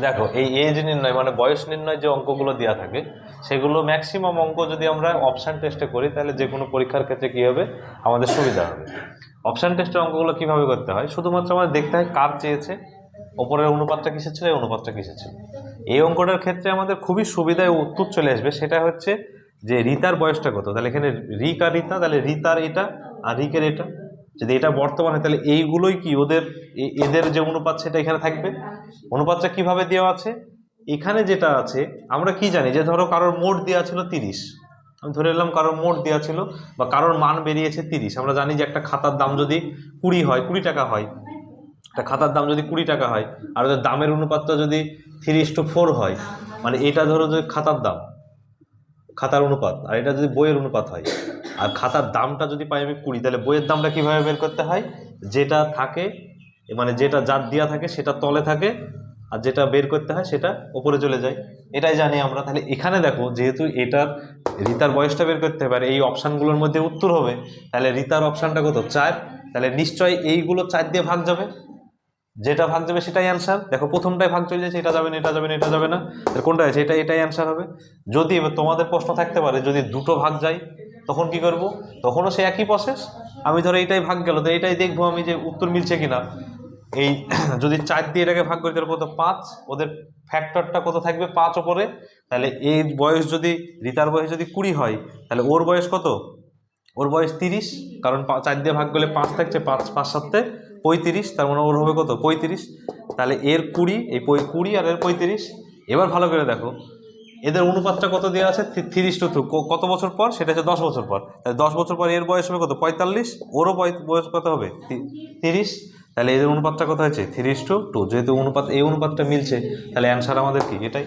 দেখো, এই এজ নির্ণয় মানে বয়স নির্ণয় যে অঙ্কগুলো দেওয়া থাকে, সেগুলো ম্যাক্সিমাম অঙ্ক যদি আমরা অপশান টেস্টে করি, তাহলে যে কোনো পরীক্ষার ক্ষেত্রে কী হবে? আমাদের সুবিধা হবে। অপশান টেস্টের অঙ্কগুলো কীভাবে করতে হয়? শুধুমাত্র আমাদের দেখতে হয় কার চেয়েছে, ওপরের অনুপাতটা কিসের ছিল, এই অনুপাতটা কিসের ছিল। এই অঙ্কটার ক্ষেত্রে আমাদের খুবই সুবিধায় উত্তর চলে আসবে, সেটা হচ্ছে যে রিতার বয়সটা কত? তাহলে এখানে রিক আর রিতা, তাহলে রিতার এটা আর রিকের এটা। যদি এটা বর্তমানে তাহলে এইগুলোই কি ওদের এদের যে অনুপাত সেটা এখানে থাকবে? অনুপাতটা কীভাবে দেওয়া আছে? এখানে যেটা আছে, আমরা কি জানি? যে ধরো কারোর মোট দেওয়া ছিল তিরিশ। আমি ধরে নিলাম কারোর মোট দেওয়া ছিল বা কারোর মান বেরিয়েছে তিরিশ। আমরা জানি যে একটা খাতার দাম যদি কুড়ি হয়, কুড়ি টাকা হয়, একটা খাতার দাম যদি কুড়ি টাকা হয়, আর ওদের দামের অনুপাতটা যদি থ্রি টু ফোর হয় মানে এটা ধরো যে খাতার দাম। খাতার অনুপাত, আর এটা যদি বইয়ের অনুপাত হয়, আর খাতার দামটা যদি পাই আমি কুড়ি, তাহলে বইয়ের দামটা কীভাবে বের করতে হয়? যেটা থাকে মানে যেটা যার দেওয়া থাকে, সেটা তলে থাকে, আর যেটা বের করতে হয়, সেটা ওপরে চলে যায়। এটাই জানি আমরা। তাহলে এখানে দেখো, যেহেতু এটার রিতার বয়সটা বের করতে হবে, আর এই অপশানগুলোর মধ্যে উত্তর হবে, তাহলে রিতার অপশানটা কত? চার। তাহলে নিশ্চয়ই এইগুলো চার দিয়ে ভাগ যাবে। যেটা ভাগ যাবে সেটাই অ্যান্সার দেখো, প্রথমটাই ভাগ চলে যাচ্ছে, এটা যাবে না, এটা যাবে না, এটা যাবে না। কোনটা আছে এটা এটাই অ্যান্সার হবে। যদি এবার তোমাদের প্রশ্ন থাকতে পারে, যদি দুটো ভাগ যায়, তখন কি করব? তখনও সে একই প্রসেস আমি ধরো এটাই ভাগ গেল, তো এটাই দেখব আমি যে উত্তর মিলছে কিনা। এই যদি চার দিয়ে এটাকে ভাগ করি কত? পাঁচ। ওদের ফ্যাক্টরটা কত থাকবে? পাঁচ ওপরে। তাহলে এই বয়স যদি রিতার বয়স যদি কুড়ি হয়, তাহলে ওর বয়স কত? ওর বয়স তিরিশ। কারণ চার দিয়ে ভাগ করলে পাঁচ থাকছে, পাঁচ পাঁচ সাথে পঁয়ত্রিশ, তার মানে ওর হবে কত? পঁয়ত্রিশ। তাহলে এর কুড়ি, এই কুড়ি আর এর পঁয়ত্রিশ। এবার ভালো করে দেখো। এদের অনুপাতটা কত দেওয়া আছে? তিরিশ টু টু। কত বছর পর? সেটা হচ্ছে দশ বছর পর। তাহলে দশ বছর পর এর বয়স হবে কত? পঁয়তাল্লিশ। ওরও বয়স কত হবে? তিরিশ। তাহলে এদের অনুপাতটা কত হয়েছে? তিরিশ টু টু। যেহেতু অনুপাত, এই অনুপাতটা মিলছে, তাহলে অ্যান্সার আমাদের কি? এটাই।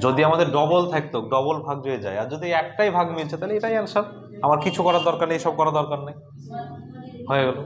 যদি আমাদের ডবল থাকতো ডবল ভাগ হয়ে যায়, আর যদি একটাই ভাগ মিলছে, তাহলে এটাই অ্যান্সার আমার কিছু করার দরকার নেই, সব করার দরকার নেই। হয়ে গেল।